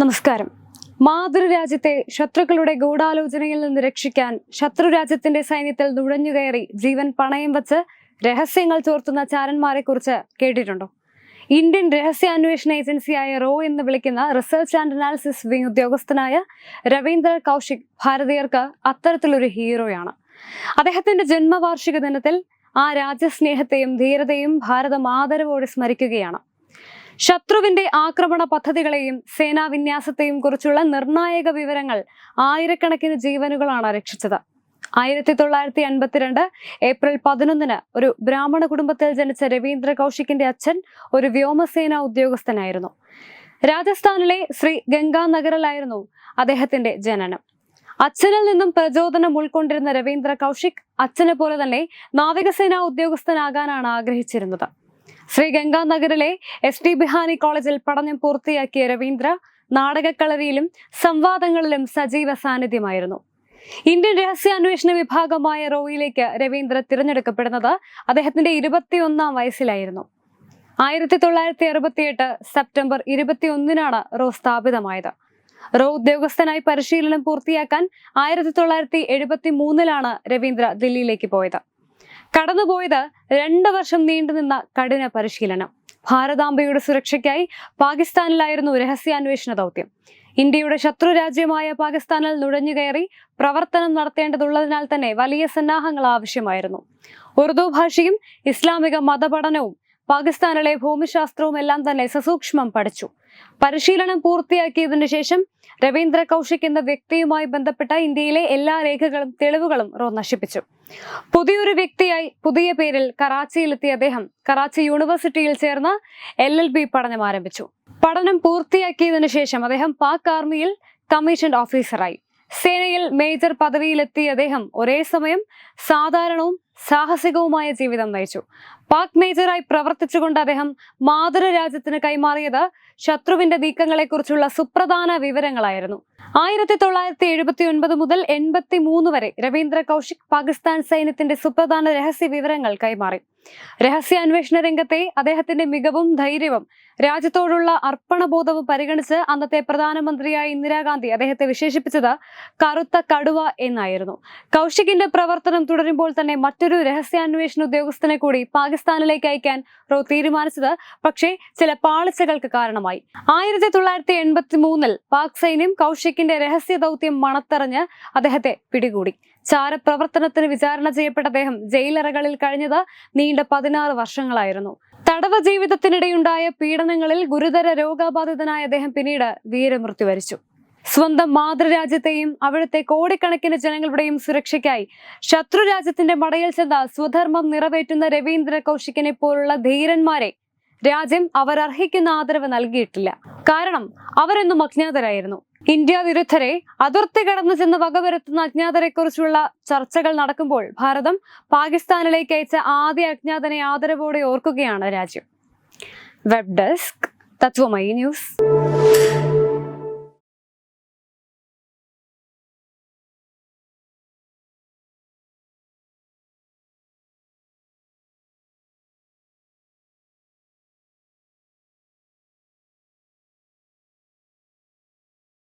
നമസ്കാരം. മാതൃരാജ്യത്തെ ശത്രുക്കളുടെ ഗൂഢാലോചനയിൽ നിന്ന് രക്ഷിക്കാൻ ശത്രുരാജ്യത്തിന്റെ സൈന്യത്തിൽ നുഴഞ്ഞുകയറി ജീവൻ പണയം വച്ച് രഹസ്യങ്ങൾ ചോർത്തുന്ന ചാരന്മാരെ കുറിച്ച് കേട്ടിട്ടുണ്ടോ? ഇന്ത്യൻ രഹസ്യാന്വേഷണ ഏജൻസിയായ റോ എന്ന് വിളിക്കുന്ന റിസർച്ച് ആൻഡ് അനാലിസിസ് വിംഗ് ഉദ്യോഗസ്ഥനായ രവീന്ദ്ര കൗശിക് ഭാരതീയർക്ക് അത്തരത്തിലൊരു ഹീറോയാണ്. അദ്ദേഹത്തിന്റെ ജന്മവാർഷിക ദിനത്തിൽ ആ രാജ്യസ്നേഹത്തെയും ധീരതയും ഭാരതം ആദരവോടെ സ്മരിക്കുകയാണ്. ശത്രുവിന്റെ ആക്രമണ പദ്ധതികളെയും സേനാ വിന്യാസത്തെയും കുറിച്ചുള്ള നിർണായക വിവരങ്ങൾ ആയിരക്കണക്കിന് ജീവനുകളാണ് രക്ഷിച്ചത്. ആയിരത്തി തൊള്ളായിരത്തി അൻപത്തിരണ്ട് ഏപ്രിൽ പതിനൊന്നിന് ഒരു ബ്രാഹ്മണ കുടുംബത്തിൽ ജനിച്ച രവീന്ദ്ര കൗശിക്കിന്റെ അച്ഛൻ ഒരു വ്യോമസേനാ ഉദ്യോഗസ്ഥനായിരുന്നു. രാജസ്ഥാനിലെ ശ്രീ ഗംഗാനഗറിലായിരുന്നു അദ്ദേഹത്തിന്റെ ജനനം. അച്ഛനിൽ നിന്നും പ്രചോദനം ഉൾക്കൊണ്ടിരുന്ന രവീന്ദ്ര കൗശിക് അച്ഛനെ പോലെ തന്നെ നാവികസേനാ ഉദ്യോഗസ്ഥനാകാനാണ് ആഗ്രഹിച്ചിരുന്നത്. ശ്രീ ഗംഗാനഗറിലെ എസ് ടി ബിഹാനി കോളേജിൽ പഠനം പൂർത്തിയാക്കിയ രവീന്ദ്ര നാടകക്കളരിയിലും സംവാദങ്ങളിലും സജീവ സാന്നിധ്യമായിരുന്നു. ഇന്ത്യൻ രഹസ്യാന്വേഷണ വിഭാഗമായ റോയിലേക്ക് രവീന്ദ്ര തിരഞ്ഞെടുക്കപ്പെടുന്നത് അദ്ദേഹത്തിന്റെ ഇരുപത്തിയൊന്നാം വയസ്സിലായിരുന്നു. ആയിരത്തി തൊള്ളായിരത്തി അറുപത്തിയെട്ട് സെപ്റ്റംബർ ഇരുപത്തിയൊന്നിനാണ് റോ സ്ഥാപിതമായത്. റോ ഉദ്യോഗസ്ഥനായി പരിശീലനം പൂർത്തിയാക്കാൻ ആയിരത്തി തൊള്ളായിരത്തി എഴുപത്തി മൂന്നിലാണ് രവീന്ദ്ര ദില്ലിയിലേക്ക് പോയത്. കടന്നുപോയത് രണ്ട് വർഷം നീണ്ടുനിന്ന കഠിന പരിശീലനം. ഭാരതാംബയുടെ സുരക്ഷയ്ക്കായി പാകിസ്ഥാനിലായിരുന്നു രഹസ്യാന്വേഷണ ദൗത്യം. ഇന്ത്യയുടെ ശത്രു രാജ്യമായ പാകിസ്ഥാനിൽ നുഴഞ്ഞുകയറി പ്രവർത്തനം നടത്തേണ്ടതുള്ളതിനാൽ തന്നെ വലിയ സന്നാഹങ്ങൾ ആവശ്യമായിരുന്നു. ഉറുദു ഭാഷയും ഇസ്ലാമിക മതപഠനവും പാകിസ്ഥാനിലെ ഭൂമിശാസ്ത്രവും എല്ലാം തന്നെ സസൂക്ഷ്മം പഠിച്ചു. പരിശീലനം പൂർത്തിയാക്കിയതിനു ശേഷം രവീന്ദ്ര കൗശിക് എന്ന വ്യക്തിയുമായി ബന്ധപ്പെട്ട ഇന്ത്യയിലെ എല്ലാ രേഖകളും തെളിവുകളും റോ നശിപ്പിച്ചു. പുതിയൊരു വ്യക്തിയായി പുതിയ പേരിൽ കറാച്ചിയിലെത്തിയ അദ്ദേഹം കറാച്ചി യൂണിവേഴ്സിറ്റിയിൽ ചേർന്ന് എൽ എൽ ബി പഠനം ആരംഭിച്ചു. പഠനം പൂർത്തിയാക്കിയതിനു ശേഷം അദ്ദേഹം പാക് ആർമിയിൽ കമ്മീഷൻഡ് ഓഫീസറായി. സേനയിൽ മേജർ പദവിയിലെത്തിയ അദ്ദേഹം ഒരേ സമയം സാധാരണവും സാഹസികവുമായ ജീവിതം നയിച്ചു. പാക് മേജറായി പ്രവർത്തിച്ചുകൊണ്ട് അദ്ദേഹം മാതൃരാജ്യത്തിന് കൈമാറിയത് ശത്രുവിന്റെ നീക്കങ്ങളെക്കുറിച്ചുള്ള സുപ്രധാന വിവരങ്ങളായിരുന്നു. ആയിരത്തി തൊള്ളായിരത്തി എഴുപത്തി ഒൻപത് മുതൽ എൺപത്തി മൂന്ന് വരെ രവീന്ദ്ര കൗശിക് പാകിസ്ഥാൻ സൈന്യത്തിന്റെ സുപ്രധാന രഹസ്യ വിവരങ്ങൾ കൈമാറി. രഹസ്യാന്വേഷണ രംഗത്തെ അദ്ദേഹത്തിന്റെ മികവും ധൈര്യവും രാജ്യത്തോടുള്ള അർപ്പണബോധവും പരിഗണിച്ച് അന്നത്തെ പ്രധാനമന്ത്രിയായ ഇന്ദിരാഗാന്ധി അദ്ദേഹത്തെ വിശേഷിപ്പിച്ചത് കറുത്ത കടുവ എന്നായിരുന്നു. കൗശികിന്റെ പ്രവർത്തനം തുടരുമ്പോൾ തന്നെ മറ്റൊരു രഹസ്യാന്വേഷണ ഉദ്യോഗസ്ഥനെ കൂടി പാകിസ്ഥാനിലേക്ക് അയക്കാൻ റോ തീരുമാനിച്ചത് പക്ഷേ ചില പാളിച്ചകൾക്ക് കാരണമായി. ആയിരത്തി തൊള്ളായിരത്തി എൺപത്തി മൂന്നിൽ പാക് സൈന്യം കൗശിക്കിന്റെ രഹസ്യ ദൗത്യം മണത്തറിഞ്ഞ് അദ്ദേഹത്തെ പിടികൂടി. ചാരപ്രവർത്തനത്തിന് വിചാരണ ചെയ്യപ്പെട്ട അദ്ദേഹം ജയിലറകളിൽ കഴിഞ്ഞത് നീണ്ട പതിനാറ് വർഷങ്ങളായിരുന്നു. തടവ ജീവിതത്തിനിടെയുണ്ടായ പീഡനങ്ങളിൽ ഗുരുതര രോഗബാധിതനായ അദ്ദേഹം പിന്നീട് വീരമൃത്യു വരിച്ചു സ്വന്തം മാതൃരാജ്യത്തെയും അവിടുത്തെ കോടിക്കണക്കിന് ജനങ്ങളുടെയും സുരക്ഷയ്ക്കായി ശത്രുരാജ്യത്തിന്റെ മടയിൽ ചെന്ന സ്വധർമ്മം നിറവേറ്റുന്ന രവീന്ദ്ര കൗശിക്കിനെ പോലുള്ള ധീരന്മാരെ രാജ്യം അവർ അർഹിക്കുന്ന ആദരവ് നൽകിയിട്ടില്ല. കാരണം അവരെന്നും അജ്ഞാതരായിരുന്നു. ഇന്ത്യ വിരുദ്ധരെ അതിർത്തി കടന്നു ചെന്ന് വകവരുത്തുന്ന അജ്ഞാതരെ കുറിച്ചുള്ള ചർച്ചകൾ നടക്കുമ്പോൾ ഭാരതം പാകിസ്ഥാനിലേക്ക് അയച്ച ആദ്യ അജ്ഞാതനെ ആദരവോടെ ഓർക്കുകയാണ് രാജ്യം. Web desk Tatwamayi news.